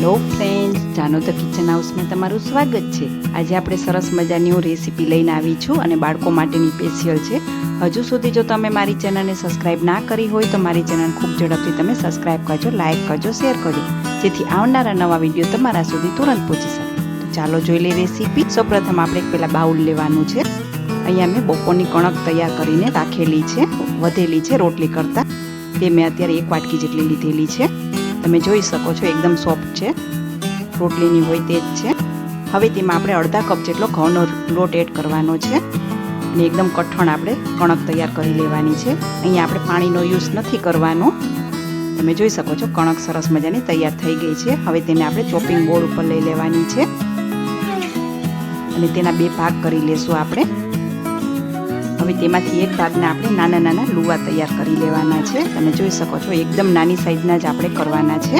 Hello friends જાનો the kitchen હાઉસમાં તમારું સ્વાગત છે. આજે આપણે સરસ મજાની હું રેસીપી લઈને આવી છું અને બાળકો માટેની સ્પેશિયલ છે. હજુ સુધી જો તમે મારી ચેનલને સબસ્ક્રાઇબ ના કરી હોય તો મારી ચેનલ ખૂબ ઝડપથી તમે સબસ્ક્રાઇબ કરજો લાઇક કરજો શેર કરજો. જેથી આવનારા નવા વીડિયો તમારા સુધી તુરંત પહોંચી શકે. તો ચાલો જોઈ લઈએ રેસીપી સૌપ્રથમ આપણે પેલા બાઉલ લેવાનું છે. અહીંયા મેં બપોરની કણક તૈયાર કરીને રાખેલી છે. વધેલી છે રોટલી કરતાં. તે મેં અત્યારે એક વાટકી જેટલી લીધેલી છે. તમે જોઈ શકો છો, એકદમ સોફ્ટ છે. રોટલીની હોય તે જ છે. હવે તેમાં આપણે અડધા કપ જેટલો ઘઉંનો લોટ એડ કરવાનો છે. અને એકદમ કઠણ આપણે કણક તૈયાર કરી લેવાની છે. અહીંયા આપણે પાણીનો યુઝ નથી કરવાનો. તમે જોઈ શકો છો, કણક સરસ મજાની તૈયાર થઈ ગઈ છે. હવે તેને આપણે ચોપિંગ બોર્ડ ઉપર લઈ લેવાની છે. અને તેના બે ભાગ કરી લેશું આપણે. હવે તેમાંથી એક ભાગના આપણે નાના નાના લુવા તૈયાર કરી લેવાના છે. તમે જોઈ શકો છો, એકદમ નાની સાઈઝના જ આપણે કરવાના છે.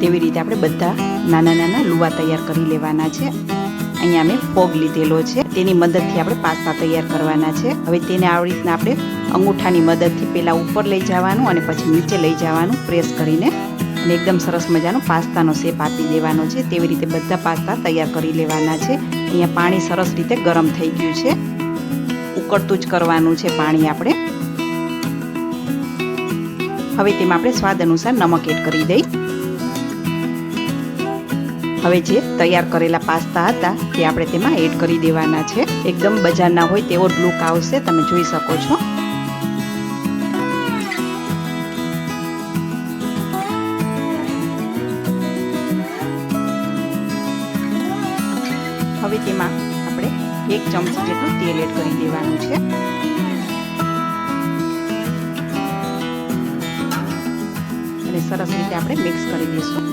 તેવી રીતે આપણે બધા નાના નાના લુવા તૈયાર કરી લેવાના છે. અહીંયા મેં ફોગ લીધેલો છે. તેની મદદથી આપણે પાસ્તા તૈયાર કરવાના છે. હવે તેને આવી રીતના આપણે અંગૂઠાની મદદથી પહેલાં ઉપર લઈ જવાનું અને પછી નીચે લઈ જવાનું, પ્રેસ કરીને. અને એકદમ સરસ મજાનો પાસ્તાનો શેપ આપી દેવાનો છે. તેવી રીતે બધા પાસ્તા તૈયાર કરી લેવાના છે. અહીંયા પાણી સરસ રીતે ગરમ થઈ ગયું છે. ઉકળતું જ કરવાનું છે પાણી આપણે. હવે તેમાં આપણે સ્વાદ અનુસાર નમક એડ કરી દઈ. હવે જે તૈયાર કરેલા પાસ્તા હતા તે આપણે તેમાં એડ કરી દેવાના છે. એકદમ બજારના હોય તેવો લુક આવશે, તમે જોઈ શકો છો. હવે તેમાં આપણે એક ચમચી જેટલું તેલ એડ કરી દેવાનું છે. અને સરસ રીતે આપણે મિક્સ કરી દઈશું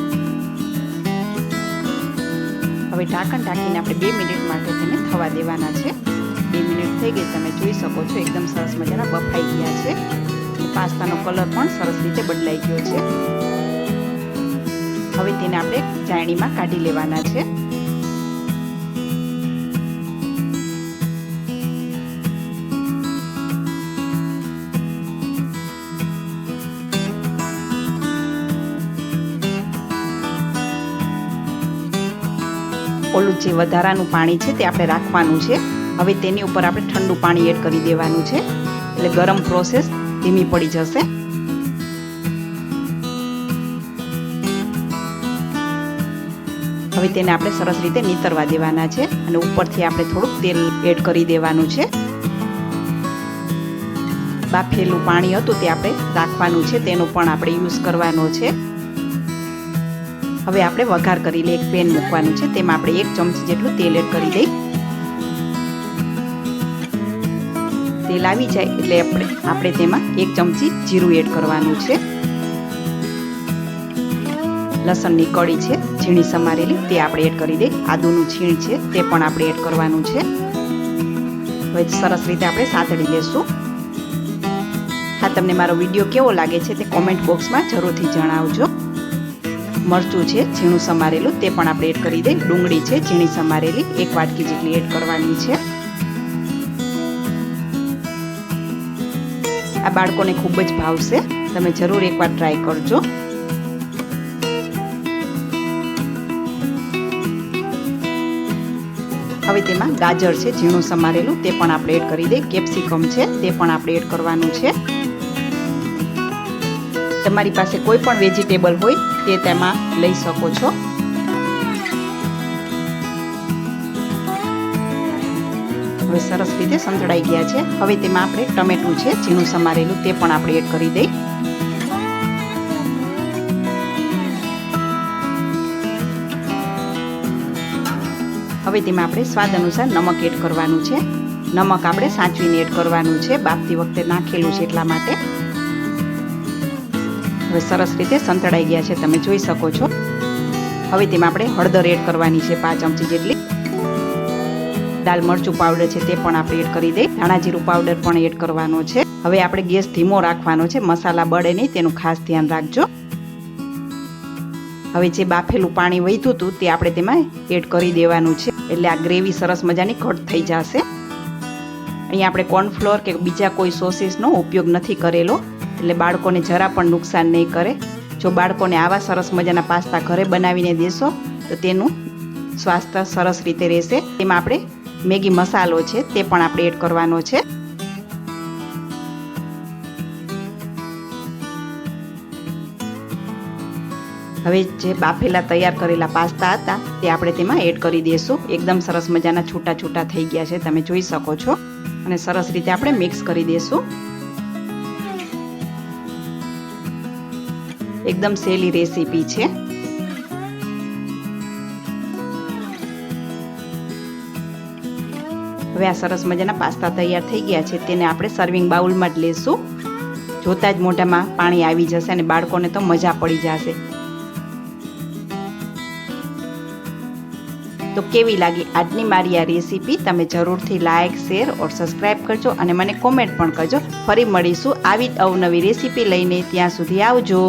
હવે ઢાંકણ ઢાંકીને આપણે બે મિનિટ માટે તેને થવા દેવાના છે. બે મિનિટ થઈ ગઈ, તમે જોઈ શકો છો એકદમ સરસ મજાના બફાઈ ગયા છે. પાસ્તાનો કલર પણ સરસ રીતે બદલાઈ ગયો છે. હવે તેને આપણે ચાયણીમાં કાઢી લેવાના છે. ઓલું જે વધારાનું પાણી છે તે આપણે રાખવાનું છે. હવે તેની ઉપર આપણે ઠંડુ પાણી એડ કરી દેવાનું છે. એટલે ગરમ પ્રોસેસ ધીમી પડી જશે. હવે તેને આપણે સરસ રીતે નીતરવા દેવાના છે અને ઉપરથી આપણે થોડુંક તેલ એડ કરી દેવાનું છે. બાફેલું પાણી હતું તે આપણે રાખવાનું છે. તેનો પણ આપણે યુઝ કરવાનો છે. હવે આપણે વઘાર કરી લઈએ એક પેન મૂકવાનું છે. તેમાં આપણે એક ચમચી જેટલું તેલ એડ કરી દઈ તેલ આવી જાય એટલે આપણે આપણે તેમાં એક ચમચી જીરું એડ કરવાનું છે. લસણની કળી છે, ઝીણી સમારેલી, તે આપણે એડ કરી દઈ આદુનું છીણ છે, તે પણ આપણે એડ કરવાનું છે. હવે સરસ રીતે આપણે સાતડી લેશું. હા, તમને મારો વીડિયો કેવો લાગે છે તે કોમેન્ટ બોક્સમાં જરૂરથી જણાવજો. મરચું છે, ઝીણું સમારેલું, તે પણ આપણે એડ કરી દઈએ. ડુંગળી છે, ઝીણી સમારેલી, એક વાટકી જેટલી એડ કરવાની છે. આ બાળકોને ખૂબ જ ભાવશે. તમે જરૂર એકવાર ટ્રાય કરજો. હવે તેમાં ગાજર છે, ઝીણું સમારેલું, તે પણ આપણે એડ કરી દઈએ. કેપ્સિકમ છે, તે પણ આપણે એડ કરવાનું છે. તમારી પાસે કોઈ પણ વેજીટેબલ હોય તે તેમાં લઈ શકો છો. હવે સરસ રીતે સંતળાઈ ગયા છે. હવે તેમાં આપણે ટમેટું છે, ઝીણું સમારેલું, તે પણ આપણે એડ કરી દઈ. હવે તેમાં આપણે સ્વાદ અનુસાર નમક એડ કરવાનું છે. નમક આપણે સાચવીને એડ કરવાનું છે. બાફતી વખતે નાખેલું છે એટલા માટે. હવે સરસ રીતે સંતળાઈ ગયા છે, તમે જોઈ શકો છો. હવે તેમાં આપણે હળદર એડ કરવાની છે, પાંચ ચમચી જેટલી. દાલ મરચું પાવડર છે, તે પણ આપણે એડ કરી દઈ ધાણા જીરું પાવડર પણ એડ કરવાનો છે. હવે આપણે ગેસ ધીમો રાખવાનો છે, મસાલા બળે નહીં, તેનું ખાસ ધ્યાન રાખજો. હવે જે બાફેલું પાણી વહીતું હતું, તે આપણે તેમાં એડ કરી દેવાનું છે. એટલે આ ગ્રેવી સરસ મજાની ઘટ થઈ જશે. અહીંયા આપણે કોર્નફ્લોર કે બીજા કોઈ સોસીસનો ઉપયોગ નથી કરેલો. એટલે બાળકોને જરા પણ નુકસાન નહીં કરે. જો બાળકોને આવા સરસ મજાના પાસ્તા ઘરે બનાવીને દેશો, તો તેનું સ્વાસ્થ્ય સરસ રીતે રહેશે. તેમાં આપણે મેગી મસાલો છે, તે પણ આપણે એડ કરવાનો છે. હવે જે બાફેલા તૈયાર કરેલા પાસ્તા હતા, તે આપણે તેમાં એડ કરી દઈશું એકદમ સરસ મજાના છૂટા છૂટા થઈ ગયા છે, તમે જોઈ શકો છો. અને સરસ રીતે આપણે મિક્સ કરી દઈશું એકદમ સહેલી રેસીપી છે. હવે આ સરસ મજાના પાસ્તા તૈયાર થઈ ગયા છે. તેને આપણે સર્વિંગ બાઉલમાં જ લેશું. જોતા જ મોઢામાં પાણી આવી જશે અને બાળકોને તો મજા પડી જશે. તો કેવી લાગી આજની મારી આ રેસીપી? તમે જરૂરથી લાઇક શેર ઓર સબસ્ક્રાઈબ કરજો અને મને કોમેન્ટ પણ કરજો. ફરી મળીશું આવી અવનવી રેસીપી લઈને ત્યાં સુધી આવજો.